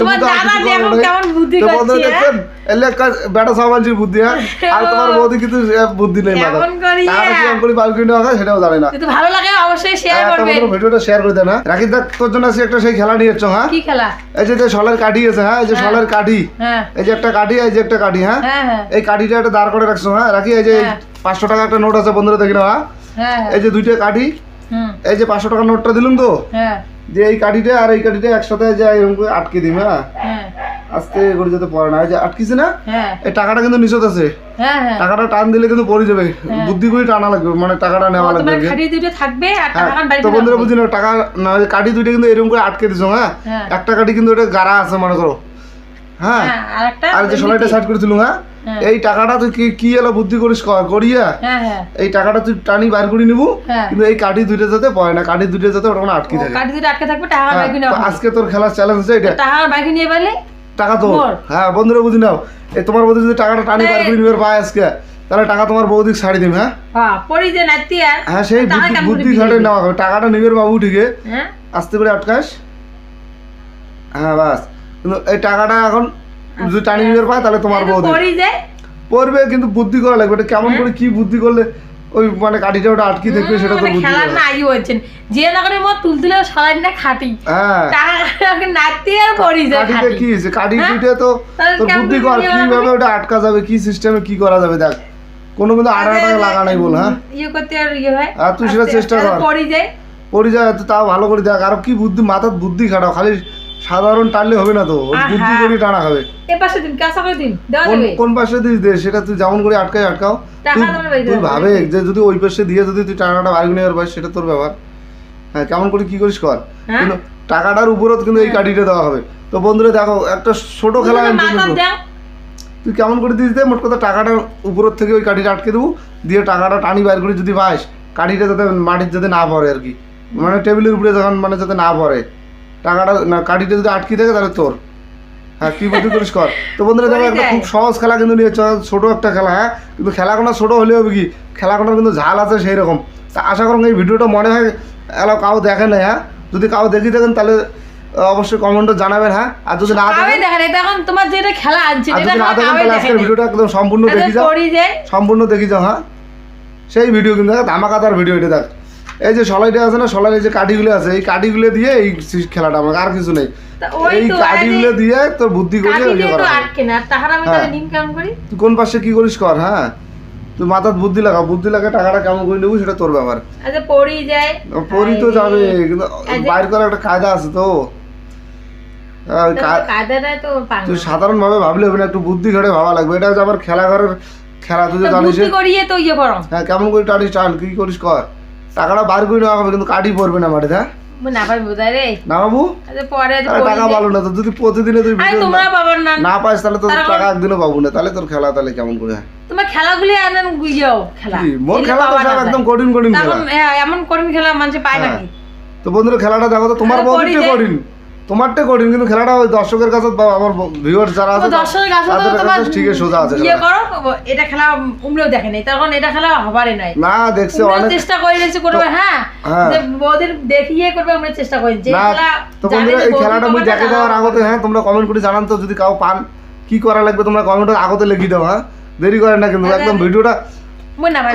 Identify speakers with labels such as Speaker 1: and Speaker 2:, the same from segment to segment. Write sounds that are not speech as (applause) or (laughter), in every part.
Speaker 1: তোমার দাদা দেখো কেমন বুদ্ধি করছে,
Speaker 2: বন্ধুরা
Speaker 1: হ্যাঁ?
Speaker 2: এলে বেটা সামাজিক বুদ্ধি হ্যাঁ? (laughs) আর তোমার বৌদি কিন্তু বুদ্ধি নেই টাকাটা
Speaker 1: হ্যাঁ?
Speaker 2: হয় সেটাও জানে না।
Speaker 1: যদি ভালো লাগে অবশ্যই শেয়ার
Speaker 2: হ্যাঁ, ভিডিওটা শেয়ার করে দেন রাখি তোর জন্য একটা সেই খেলা নিয়ে এসছো হ্যাঁ?
Speaker 1: কি খেলা?
Speaker 2: এই যে কাঠি আছে হ্যাঁ? এই যে। কাঠি। এই যে একটা কাঠি এই যে একটা কাঠি হ্যাঁ? এই কাঠিটা একটা দাঁড় করে রাখছো হ্যাঁ? রাখি এই যে। পাঁচশো টাকা একটা নোট আছে বন্ধুরা দেখি না এই যে দুইটা কাঠি এই যে পাঁচশো টাকার নোটটা দিলুম তো?
Speaker 1: হ্যাঁ।
Speaker 2: যে এই কাঠিটা আর এই কাঠিটা একসাথে যে এরকম করে আটকে দিম হ্যাঁ?
Speaker 1: হ্যাঁ।
Speaker 2: আস্তে করে যেতে পারে না। এই যে আটকিছে না
Speaker 1: হ্যাঁ।
Speaker 2: এই টাকাটা কিন্তু নিচত আছে।
Speaker 1: হ্যাঁ হ্যাঁ।
Speaker 2: টাকাটা টান দিলে কিন্তু পড়ে যাবে। বুদ্ধি করে টানা লাগবে মানে টাকাটা নেওয়া লাগবে
Speaker 1: থাকবে
Speaker 2: তো বন্ধুরা বুঝি না টাকা না কাঠি দুইটা কিন্তু এরকম করে আটকে দিছো হ্যাঁ?
Speaker 1: হ্যাঁ।
Speaker 2: একটা কাঠি কিন্তু ওটা গাড়া আছে মনে করো। হ্যাঁ
Speaker 1: হ্যাঁ আর
Speaker 2: যে সবাইটা সাইড করেছিল হ্যাঁ?
Speaker 1: হ্যাঁ।
Speaker 2: এই টাকাটা তুই কি কি এলো বুদ্ধি করিস করিয়া?
Speaker 1: হ্যাঁ
Speaker 2: এই টাকাটা তুই টানি বার করে নিবো। কিন্তু এই কাঠি দুইটা যাতে পড়ে না কাঠি দুইটা যাতে ওটা আটকে থাকে।
Speaker 1: কাঠি দুটো আটকে থাকবে টাকা বাইক নিয়ে
Speaker 2: আজকে তোর খেলার চ্যালেঞ্জ আছে এটা
Speaker 1: টাকা বাইক নিয়ে পারলে?
Speaker 2: টাকা তো। হ্যাঁ বন্ধুরা বুঝি নাও। এই তোমার বৌদি যদি টাকাটা টানি বার করে নিবে পায় আজকে। তাহলে টাকা তোমার বৌদিকে ছাড়ি দিম হ্যাঁ?
Speaker 1: হ্যাঁ পড়ি যে নাতি আর
Speaker 2: হ্যাঁ সেই বুদ্ধি ঘাটে নেওয়া হবে। টাকাটা নিবের বাবু
Speaker 1: হ্যাঁ।
Speaker 2: আস্তে করে আটকাস। হ্যাঁ বাস। কিন্তু এই টাকাটা এখন যদি টানি নিবে পায় তাহলে তোমার
Speaker 1: যায়।
Speaker 2: পড়বে কিন্তু বুদ্ধি করা লাগবে। এটা কেমন করে কি বুদ্ধি করলে ওই মানে কাঠিটা ওটা আটকে থাকবে সেটা তো বুদ্ধি
Speaker 1: খেলার না আগে বলছেন। যে না করে মত তুলতুলে সলাই না খাটি।
Speaker 2: হ্যাঁ।
Speaker 1: টাকা নাতি আর পড়ি যায়
Speaker 2: কাঠিতে কি হয়েছে? কাঠি
Speaker 1: হ্যাঁ?
Speaker 2: দুইটা তো তোর বুদ্ধি
Speaker 1: কর
Speaker 2: করা কীভাবে ওটা আটকা যাবে কি সিস্টেমে কি করা যাবে দেখ। কোনো কিন্তু আড়া টাকা লাগা নাই বল হ্যাঁ?
Speaker 1: ইয়ে করতে আর ইয়ে হয়।
Speaker 2: আর তুই সেটা চেষ্টা কর।
Speaker 1: পড়ি যায়।
Speaker 2: পড়ে যায় তো তাও ভালো করে দেখ। আর কি বুদ্ধি মাথার বুদ্ধি খাটাও। খালি সাধারণ টানলে হবে না তো বুদ্ধি করে টানা হবে।
Speaker 1: পাশে দিন কাঁচা করে দিন?
Speaker 2: কোন কোন পাশে দিস দে সেটা তুই যেমন করে আটকাই আটকাও।
Speaker 1: টাকা
Speaker 2: তুই- ভাবে যে যদি ওই পাশে দিয়ে যদি তুই টাকাটা বাইরে নেওয়ার পারিস সেটা তোর ব্যাপার। হ্যাঁ কেমন করে কি করিস কর।
Speaker 1: হ্যাঁ?
Speaker 2: কিন্তু টাকাটার উপরও কিন্তু এই কাঠিটা দেওয়া হবে। তো বন্ধুরা দেখো একটা ছোট খেলা তুই কেমন করে দিস দে মোট কথা টাকাটার উপরের থেকে ওই কাঠিটা আটকে দেবো। দিয়ে টাকাটা টানি বাইর করে যদি পাস কাঠিটা যাতে মাটির যাতে না পড়ে আর কি। মানে টেবিলের উপরে যখন মানে যাতে না পড়ে। টাকাটা না কাঠিটা যদি আটকে থাকে তাহলে তোর। হ্যাঁ কি বুদ্ধি করিস কর। তো বন্ধুরা দেখো একটা খুব সহজ খেলা কিন্তু নিয়ে চল ছোটো একটা খেলা হ্যাঁ? কিন্তু খেলাগুলো ছোটো হলে হবে কি? খেলাগুলোর কিন্তু ঝাল আছে সেই রকম তা আশা করুন এই ভিডিওটা মনে হয় এলাও কাউ দেখে না হ্যাঁ? যদি কাউ দেখি থাকেন তাহলে অবশ্যই কমেন্টে জানাবেন হ্যাঁ? আর যদি না দেখেন
Speaker 1: এটা এখন তোমার যেটা খেলা আছে
Speaker 2: যদি না দেখেন তাহলে আজকের ভিডিওটা একদম সম্পূর্ণ দেখি যাও। সম্পূর্ণ দেখি যাও হ্যাঁ? সেই ভিডিও কিন্তু দেখ ধামাকাদার ভিডিও এটা দেখ। এই যে সলাইটা আছে না সলাই এই যে কাঠিগুলো আছে এই কাঠিগুলো দিয়ে এই খেলাটা আমার আর কিছু নেই। এই কাঠিগুলো দিয়ে তোর বুদ্ধি করে ওই
Speaker 1: দিয়ে
Speaker 2: করা
Speaker 1: না তাহার আমি
Speaker 2: হ্যাঁ। কোন পাশে কি করিস কর হ্যাঁ। তুই মাথার বুদ্ধি লাগা বুদ্ধি লাগা টাকাটা কেমন করে নেব সেটা তোর ব্যাপার।
Speaker 1: আচ্ছা পড়ি যায়
Speaker 2: পরি তো যাবে কিন্তু বাইর করার একটা কায়দা আছে তো। তুই সাধারণ ভাবে ভাবলে হবে না একটু বুদ্ধি ঘাটে ভাবা লাগবে। এটা হচ্ছে আবার খেলা ঘরের খেলা তুই জানিস
Speaker 1: ইয়ে
Speaker 2: হ্যাঁ কেমন করে টানিস টান কি করিস কর। টাকাটা বার করে নেওয়া হবে কিন্তু কাটি পড়বে না মাঠে হ্যাঁ?
Speaker 1: না পারি রে।
Speaker 2: না বাবু?
Speaker 1: পরে আজ
Speaker 2: তাহলে
Speaker 1: পড়ি
Speaker 2: টাকা
Speaker 1: যায়।
Speaker 2: না তো যদি প্রতিদিনে তুই
Speaker 1: তোমরা পাবার না
Speaker 2: না পাইস তাহলে তোর টাকা একদিনও পাবো না। তাহলে তোর খেলা তাহলে কেমন করে? হয়?
Speaker 1: তোমার খেলাগুলি আনেন গুইয়াও খেলা।
Speaker 2: কি, মোর
Speaker 1: এগুলো
Speaker 2: খেলা তো সব একদম কঠিন কঠিন খেলা।
Speaker 1: হ্যাঁ, এমন কঠিন খেলা মানুষ পায় না
Speaker 2: তো বন্ধুরা খেলাটা দেখো তো তোমার
Speaker 1: যে।
Speaker 2: কঠিন। তোমারটা কঠিন কিন্তু খেলাটা ওই দর্শকের কাছে বা আমার ভিউয়ার যারা আছে
Speaker 1: দর্শকের কাছে তো তোমার
Speaker 2: ঠিকই সোজা আছে
Speaker 1: ইয়ে করো এটা খেলা উমরেও দেখে নাই তখন এটা খেলা হবারই নাই।
Speaker 2: না দেখছে অনেক
Speaker 1: চেষ্টা করে গেছে করবে হ্যাঁ
Speaker 2: হ্যাঁ।
Speaker 1: যে বৌদির দেখিয়ে করবে আমরা চেষ্টা করি। যে খেলা
Speaker 2: তো বন্ধুরা এই খেলাটা মুই দেখে দেওয়ার আগতে হ্যাঁ তোমরা কমেন্ট করে জানান তো যদি কাউ পান কি করা লাগবে তোমরা কমেন্টে আগতে লিখে দাও হ্যাঁ। দেরি করেন না কিন্তু একদম ভিডিওটা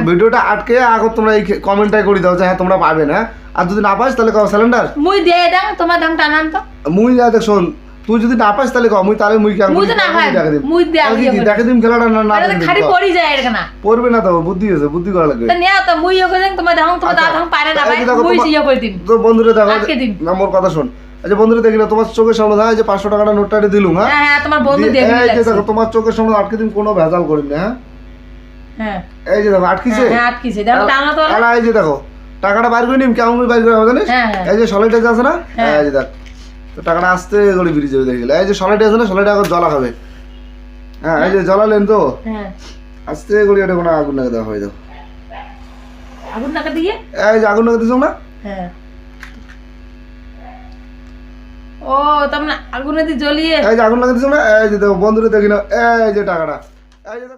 Speaker 2: ভিডিওটা আটকে আগত তোমরা এই কমেন্টটাই করে দাও যে হ্যাঁ তোমরা পাবেন হ্যাঁ আর যদি না পাস তাহলে কও সিলিন্ডার?
Speaker 1: মুই দাও তোমার দাম টানান তো।
Speaker 2: মুই যা দেখ শোন তুই যদি না পাস তাহলে কও মুই তাহলে মুই
Speaker 1: মুই তো না
Speaker 2: দিম।
Speaker 1: মুই আগে
Speaker 2: দেখে দিম খেলাটা না না দিম,
Speaker 1: খালি পড়ি যায় এর না
Speaker 2: পড়বে না তো বুদ্ধি আছে বুদ্ধি করা লাগবে।
Speaker 1: তো নিয়ে তো মুই ইয়ে তোমার দাম তোমার
Speaker 2: আচ্ছা,
Speaker 1: দাম পারে না ভাই মুই ইয়ে দিন
Speaker 2: তো বন্ধুরা দেখো না মোর কথা শোন। আচ্ছা বন্ধুরা দেখি না তোমার চোখের সামনে হ্যাঁ যে পাঁচশো টাকাটা নোটটা দিলুম হ্যাঁ?
Speaker 1: হ্যাঁ হ্যাঁ তোমার বন্ধু দেখে
Speaker 2: তোমার চোখের সামনে আটকে দিন কোনো ভেজাল করিম না হ্যাঁ?
Speaker 1: হ্যাঁ
Speaker 2: এই যে দেখো আটকিছে
Speaker 1: হ্যাঁ, হ্যাঁ, আটকিছে। দেখো, টানা তো।
Speaker 2: এলা এই যে দেখো টাকাটা বাইর করে নিম কেমন করে বাইর করে হবে জানিস
Speaker 1: হ্যাঁ, হ্যাঁ।
Speaker 2: এই যে আছে না
Speaker 1: হ্যাঁ।
Speaker 2: এই যে দেখ তো টাকাটা আস্তে করে বেরিয়ে যাবে দেখলে এই যে আছে না এখন জ্বলা খাবে হ্যাঁ এই যে জ্বলালেন তো
Speaker 1: হ্যাঁ
Speaker 2: আস্তে করে এটা কোনো আগুন লাগে দেওয়া হয়ে যাও
Speaker 1: আগুন টাকা দিয়ে
Speaker 2: এই যে আগুন লাগে দিছো না
Speaker 1: হ্যাঁ ও তার মানে আগুনে দিয়ে জ্বলিয়ে
Speaker 2: এই যে আগুন লাগে দিছো না এই যে দেখো বন্ধুরা দেখি না এই যে টাকাটা এই যে দেখো।